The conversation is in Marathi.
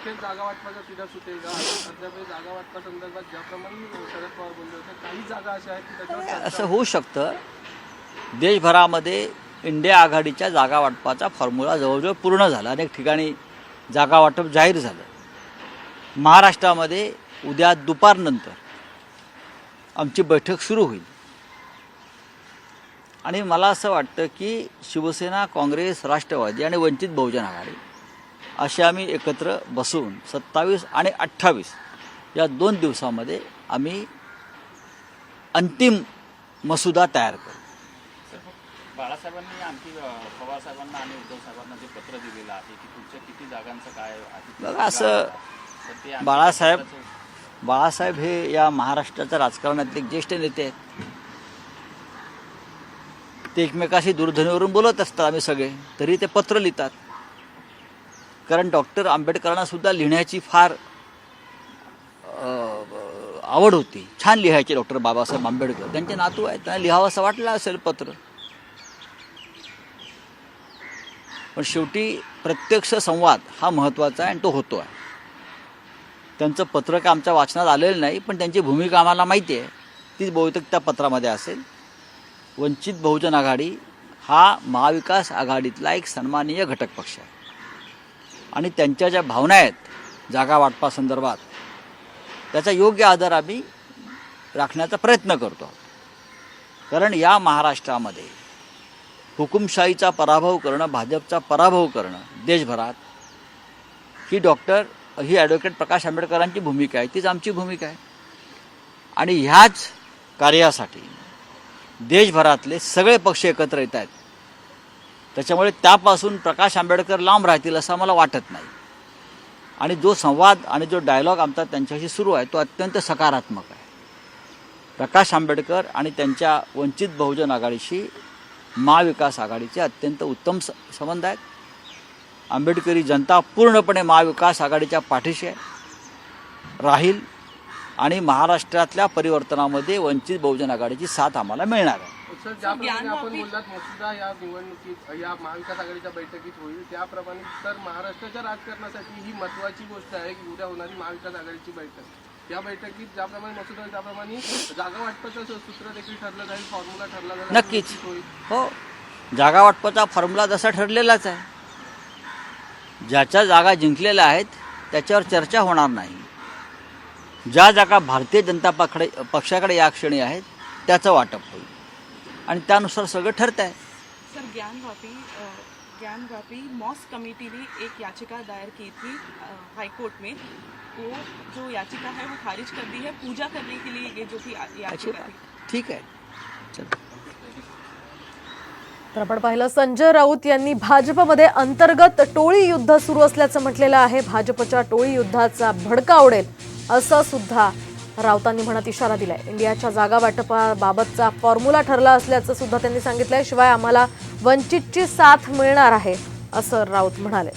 अखेर जागा वाटपाचा तिढा सुटेल का अद्याप हे जागा वाटपा संदर्भात ज्याप्रमाणे शरद पवार बोलले होते काही जागा अशा आहेत की त्याच्यावर चर्चा असं होऊ शकतं. देशभरामध्ये इंडिया आघाडीच्या जागा वाटपाचा फॉर्म्युला जवळजवळ पूर्ण झाला. अनेक ठिकाणी जागा वाटप जाहीर झालं. महाराष्ट्रामध्ये उद्या दुपारनंतर आमची बैठक सुरू होईल. आणि मला असं वाटतं की शिवसेना काँग्रेस राष्ट्रवादी आणि वंचित बहुजन आघाडी असे आम्ही एकत्र बसून सत्तावीस आणि अठ्ठावीस या दोन दिवसामध्ये आम्ही अंतिम मसुदा तयार करू. बाळासाहेबांनी आणखी अ, पवार साहेबांना आणि उद्धव साहेबांना जे पत्र दिलेलं आहे की पुढच्या किती जागांचं काय आहे? बघा, असं बाळासाहेब बाळासाहेब हे या महाराष्ट्राच्या राजकारणातले ज्येष्ठ नेते आहेत. ते एकमेकाशी दूरध्वनीवरून बोलत असतात आम्ही सगळे तरी ते पत्र लिहितात. कारण डॉक्टर आंबेडकरांना सुद्धा लिहिण्याची फार आवड होती. छान लिहायचे डॉक्टर बाबासाहेब आंबेडकर. त्यांचे नातू आहेत त्यांना लिहावं असं वाटलं असेल पत्र. पण शेवटी प्रत्यक्ष संवाद हा महत्त्वाचा आहे आणि तो होतो आहे त्यांचं पत्रक आमच्या वाचनात आलेलं नाही पण त्यांची भूमिका आम्हाला माहिती आहे. तीच बहुतेक त्या पत्रामध्ये असेल. वंचित बहुजन आघाडी हा महाविकास आघाडीतला एक सन्माननीय घटक पक्ष आहे. आणि त्यांच्या ज्या भावना आहेत जागा वाटपासंदर्भात त्याचा योग्य आदर आम्ही राखण्याचा प्रयत्न करतो. कारण या महाराष्ट्रामध्ये हुकुमशाहीचा पराभव करणं भाजपचा पराभव करणं देशभरात ही डॉक्टर ही ॲडव्होकेट प्रकाश आंबेडकरांची भूमिका आहे तीच आमची भूमिका आहे. आणि ह्याच कार्यासाठी देशभरातले सगळे पक्ष एकत्र येत आहेत. त्याच्यामुळे त्यापासून प्रकाश आंबेडकर लांब राहतील असं मला वाटत नाही. आणि जो संवाद आणि जो डायलॉग आमचा त्यांच्याशी सुरू आहे तो अत्यंत सकारात्मक आहे. प्रकाश आंबेडकर आणि त्यांच्या वंचित बहुजन आघाडीशी महाविकास आघाडीचे अत्यंत उत्तम स संबंध आहेत. आंबेडकरी जनता पूर्णपणे महाविकास आघाडीच्या पाठीशी आहे. राहील आणि महाराष्ट्रातल्या परिवर्तनामध्ये वंचित बहुजन आघाडीची साथ आम्हाला मिळणार आहे. सर ज्याप्रमाणे आपण बोललात मसुदा या निवडणुकीत या महाविकास आघाडीच्या बैठकीत होईल. त्याप्रमाणे तर महाराष्ट्राच्या राजकारणासाठी ही महत्वाची गोष्ट आहे की उद्या होणारी महाविकास आघाडीची बैठक. या बैठकीत ज्याप्रमाणे मसुदा त्याप्रमाणे जागा वाटपाचं सूत्र देखील ठरलं जाईल फॉर्म्युला ठरला जाईल. नक्कीच. हो. जागा वाटपाचा फॉर्म्युला तसा ठरलेलाच आहे. ज्याच्या जागा जिंकलेल्या आहेत त्याच्यावर चर्चा होणार नाही. ज्या जागा भारतीय जनता पक्षाकडे पक्षाकडे या क्षणी आहेत त्याचं वाटप होईल. आणि त्यानुसार सगळं ठरत आहे सर ज्ञान वापी अ, ज्ञान वापी मॉस्क कमेटी ने एक याचिका दायर की थी अ, हाई कोर्ट में. वो जो याचिका है वो खारिज कर दी है पूजा करने के लिए ये जो भी अच्छी याचिका ठीक आहे चल। तर आपण पाहिलं संजय राऊत यांनी भाजपमध्ये अंतर्गत टोळी युद्ध सुरू असल्याचं म्हटलेलं आहे. भाजपच्या टोळी युद्धाचा भडका उडेल असं सुद्धा राऊतांनी म्हणत इशारा दिलाय. इंडियाच्या जागा वाटपाबाबतचा फॉर्म्युला ठरला असल्याचं सुद्धा त्यांनी सांगितलंय. शिवाय आम्हाला वंचितची साथ मिळणार आहे असं राऊत म्हणाले.